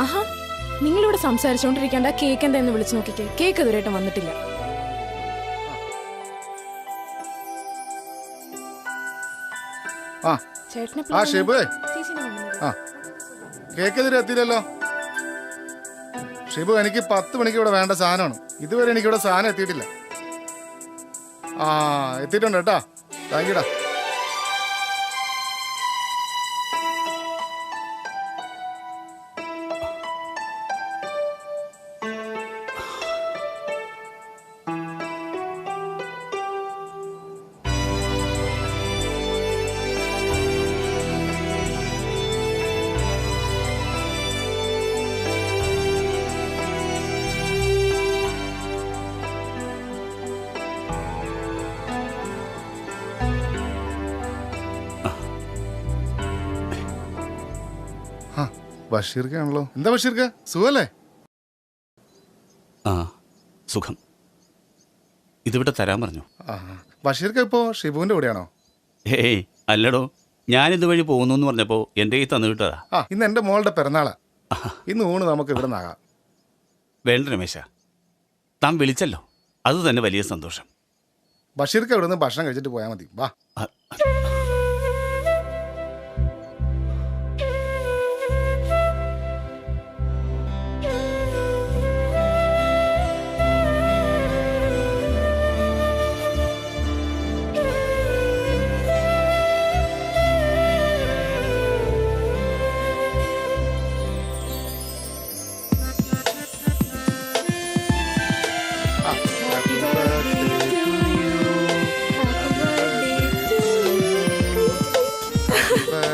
ആഹാ നിങ്ങളിവിടെ സംസാരിച്ചുകൊണ്ടിരിക്കേണ്ട കേക്ക് എന്താന്ന് വിളിച്ചു നോക്കിക്കേ. കേക്ക് ഇതുവരെയായിട്ട് വന്നിട്ടില്ല. ആ ചേട്ടനെ ആ ചേച്ചിനെ. ആ കേക്ക് എതിരെ എത്തിയില്ലല്ലോ. ഷിബു എനിക്ക് പത്ത് മണിക്ക് ഇവിടെ വേണ്ട സാധനമാണ്. ഇതുവരെ എനിക്ക് ഇവിടെ സാധനം എത്തിയിട്ടില്ല. ആ എത്തിയിട്ടുണ്ട് കേട്ടാ. താങ്ക് യുടാ ബഷീർക്കാണല്ലോ. എന്താ ബഷീർക്ക? സുഖല്ലേ? ആ സുഖം. ഇതിവിടെ തരാൻ പറഞ്ഞു. ബഷീർക്ക ഇപ്പോ ഷിബുവിന്റെ കൂടെയാണോ? ഏയ് അല്ലടോ. ഞാൻ ഇതുവഴി പോകുന്നു എന്ന് പറഞ്ഞപ്പോ എന്റെ കൈ തന്നു കിട്ടതാ ആ ഇന്ന് എന്റെ മോളുടെ പിറന്നാളാ. ഇന്ന് ഊണ് നമുക്ക് ഇവിടെ നിന്നാകാം വേണ്ട രമേശ. താൻ വിളിച്ചല്ലോ. അത് തന്നെ വലിയ സന്തോഷം. ബഷീർക്ക് ഇവിടെ നിന്ന് ഭക്ഷണം കഴിച്ചിട്ട് പോയാൽ മതി. വാ.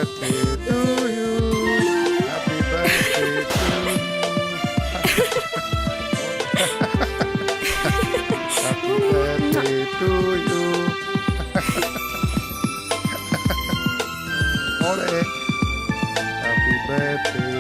birthday to you. Happy birthday to you. Happy birthday to you. Ore. Happy birthday.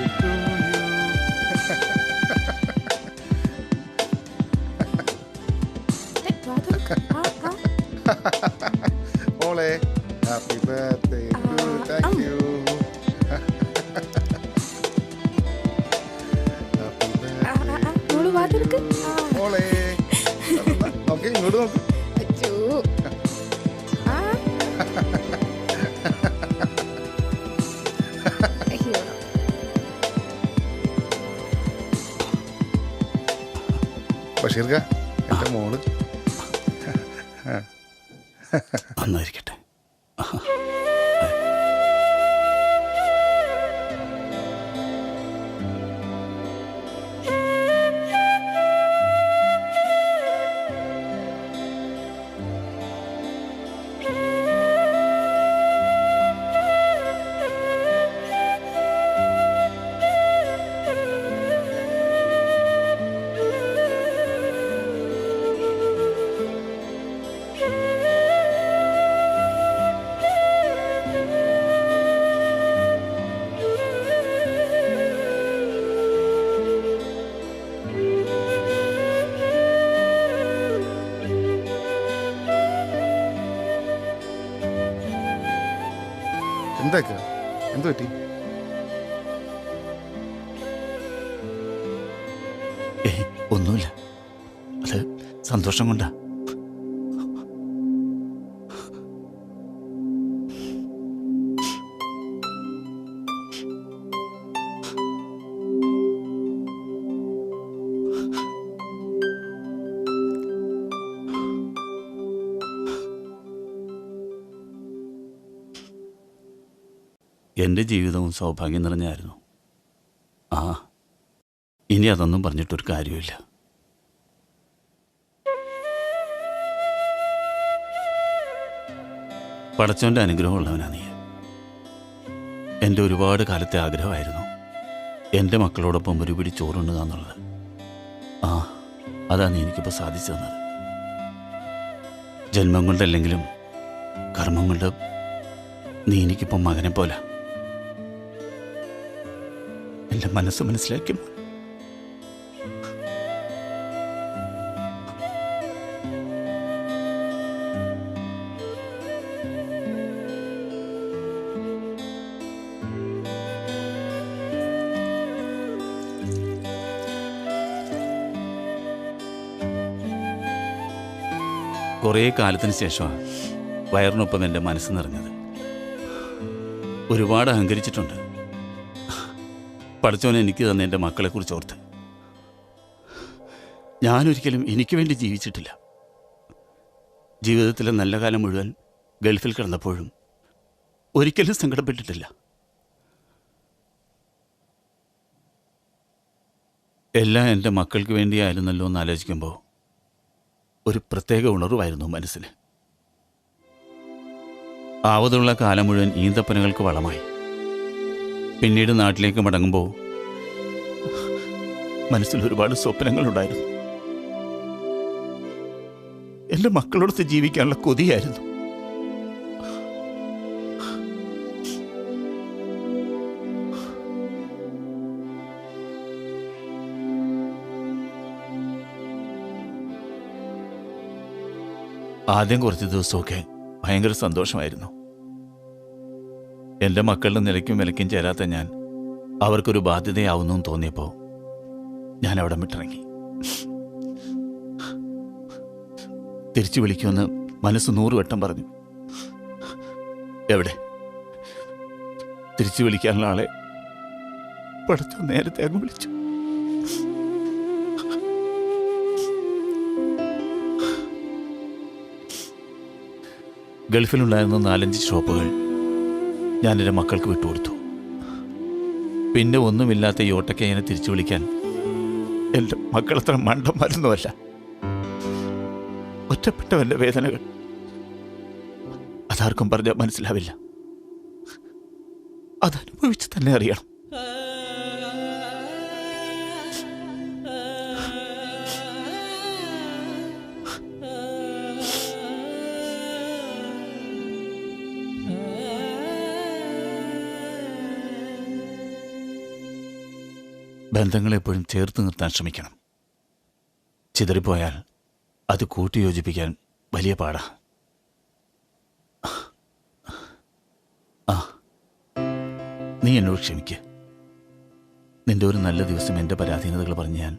ആ. മോൾ. ഓക്കെ ഇങ്ങോട്ട് നോക്ക്. അച്ചോ. ബഷീർക്ക എന്റെ മോൾ. നന്നായിരിക്കട്ടെ എന്തൊക്കെ? എന്ത് പറ്റി? ഏയ് ഒന്നുമില്ല. അത് സന്തോഷം കൊണ്ടാ. എന്റെ ജീവിതവും സൗഭാഗ്യം നിറഞ്ഞായിരുന്നു. ആ ഇനി അതൊന്നും പറഞ്ഞിട്ടൊരു കാര്യമില്ല പടച്ചവന്റെ അനുഗ്രഹമുള്ളവനാ നീ. എന്റെ ഒരുപാട് കാലത്തെ ആഗ്രഹമായിരുന്നു. എന്റെ മക്കളോടൊപ്പം ഒരു പിടി ചോറുണ്ണുക എന്നുള്ളത്. ആ അതാണ് എനിക്കിപ്പോൾ സാധിച്ചു തന്നത്. ജന്മം കൊണ്ടല്ലെങ്കിലും കർമ്മം കൊണ്ട് നീ എനിക്കിപ്പം മകനെ പോലെ എന്റെ മനസ്സ് മനസ്സിലാക്കി കുറേ കാലത്തിന് ശേഷമാണ് വയറിനൊപ്പം എന്റെ മനസ്സ് നിറഞ്ഞത്. ഒരുപാട് അഹങ്കരിച്ചിട്ടുണ്ട്. പഠിച്ചവൻ എനിക്ക് തന്ന എന്റെ മക്കളെക്കുറിച്ച് ഓർത്ത്. ഞാനൊരിക്കലും എനിക്ക് വേണ്ടി ജീവിച്ചിട്ടില്ല. ജീവിതത്തിലെ നല്ല കാലം മുഴുവൻ ഗൾഫിൽ കിടന്നപ്പോഴും ഒരിക്കലും സങ്കടപ്പെട്ടിട്ടില്ല. എല്ലാം എന്റെ മക്കൾക്ക് വേണ്ടിയായിരുന്നല്ലോ എന്ന് ആലോചിക്കുമ്പോൾ ഒരു പ്രത്യേക ഉണർവായിരുന്നു മനസ്സിന്. ആവതുള്ള കാലം മുഴുവൻ ഈന്തപ്പനകൾക്ക് വളമായി. പിന്നീട് നാട്ടിലേക്ക് മടങ്ങുമ്പോൾ മനസ്സിൽ ഒരുപാട് സ്വപ്നങ്ങളുണ്ടായിരുന്നു. എന്റെ മക്കളോടൊത്ത് ജീവിക്കാനുള്ള കൊതിയായിരുന്നു. ആദ്യം കുറച്ച് ദിവസമൊക്കെ ഭയങ്കര സന്തോഷമായിരുന്നു. എന്റെ മക്കളുടെ നിലയ്ക്കും വിലയ്ക്കും ചേരാത്ത ഞാൻ അവർക്കൊരു ബാധ്യതയാവുന്നു തോന്നിയപ്പോൾ ഞാൻ അവിടെ വിട്ടിറങ്ങി. തിരിച്ചു വിളിക്കുമെന്ന് മനസ്സ് നൂറ് വട്ടം പറഞ്ഞു. എവിടെ? തിരിച്ചു വിളിക്കാനുള്ള ആളെ പഠിച്ചു നേരത്തെ അങ്ങ് വിളിച്ചു. ഗൾഫിലുണ്ടായിരുന്ന നാലഞ്ച് ഷോപ്പുകൾ ഞാൻ എന്റെ മക്കൾക്ക് വിട്ടുകൊടുത്തു. പിന്നെ ഒന്നുമില്ലാത്ത ഈ എന്നെ തിരിച്ചു വിളിക്കാൻ എന്റെ മക്കളത്ര മണ്ടന്മാരൊന്നുമല്ല ഒറ്റപ്പെട്ടവന്റെ വേദനകൾ അതാർക്കും പറഞ്ഞാൽ മനസ്സിലാവില്ല. അതനുഭവിച്ച് തന്നെ അറിയണം. ബന്ധങ്ങളെ എപ്പോഴും ചേർത്ത് നിർത്താൻ ശ്രമിക്കണം. ചിതറിപ്പോയാൽ അത് കൂട്ടിയോജിപ്പിക്കാൻ വലിയ പാടാ. ആ നീ എന്നോട് ക്ഷമിക്ക്. നിന്റെ ഒരു നല്ല ദിവസം എന്റെ പരാധീനതകൾ പറഞ്ഞ് ഞാൻ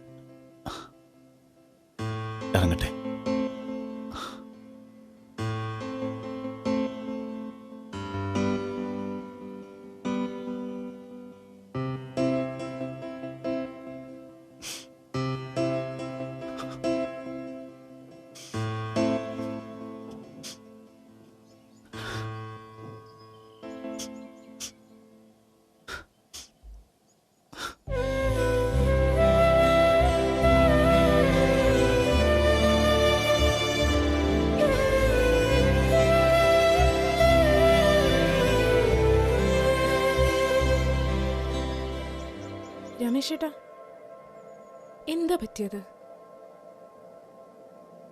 രമേശേട്ടാ എന്താ പറ്റിയത്?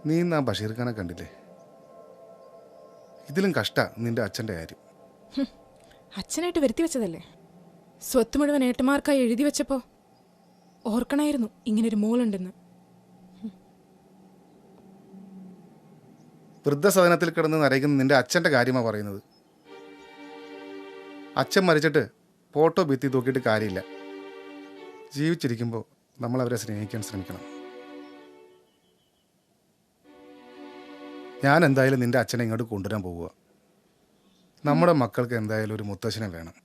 നീ ഇന്ന് ആ ബഷീർ ഖാനെ കണ്ടില്ലേ? ഇതിലും കഷ്ട നിന്റെ അച്ഛന്റെ കാര്യം. അച്ഛനായിട്ട് വരുത്തി വെച്ചതല്ലേ? സ്വത്ത് മുഴുവൻ ഏട്ടന്മാർക്കായി എഴുതി വെച്ചപ്പോ ഓർക്കണായിരുന്നു ഇങ്ങനൊരു മോളുണ്ടെന്ന്. വൃദ്ധസദനത്തിൽ കിടന്ന് നരയ്ക്കുന്ന നിന്റെ അച്ഛന്റെ കാര്യമാ പറയുന്നത്. അച്ഛൻ മരിച്ചിട്ട് ഫോട്ടോ ഭിത്തി തൂക്കിയിട്ട് കാര്യമില്ല. ജീവിച്ചിരിക്കുമ്പോൾ നമ്മൾ അവരെ സ്നേഹിക്കാൻ ശ്രമിക്കണം. ഞാൻ എന്തായാലും നിന്റെ അച്ഛനെ ഇങ്ങോട്ട് കൊണ്ടുവരാൻ പോവുക. നമ്മുടെ മക്കൾക്ക് എന്തായാലും ഒരു മുത്തശ്ശനെ വേണം.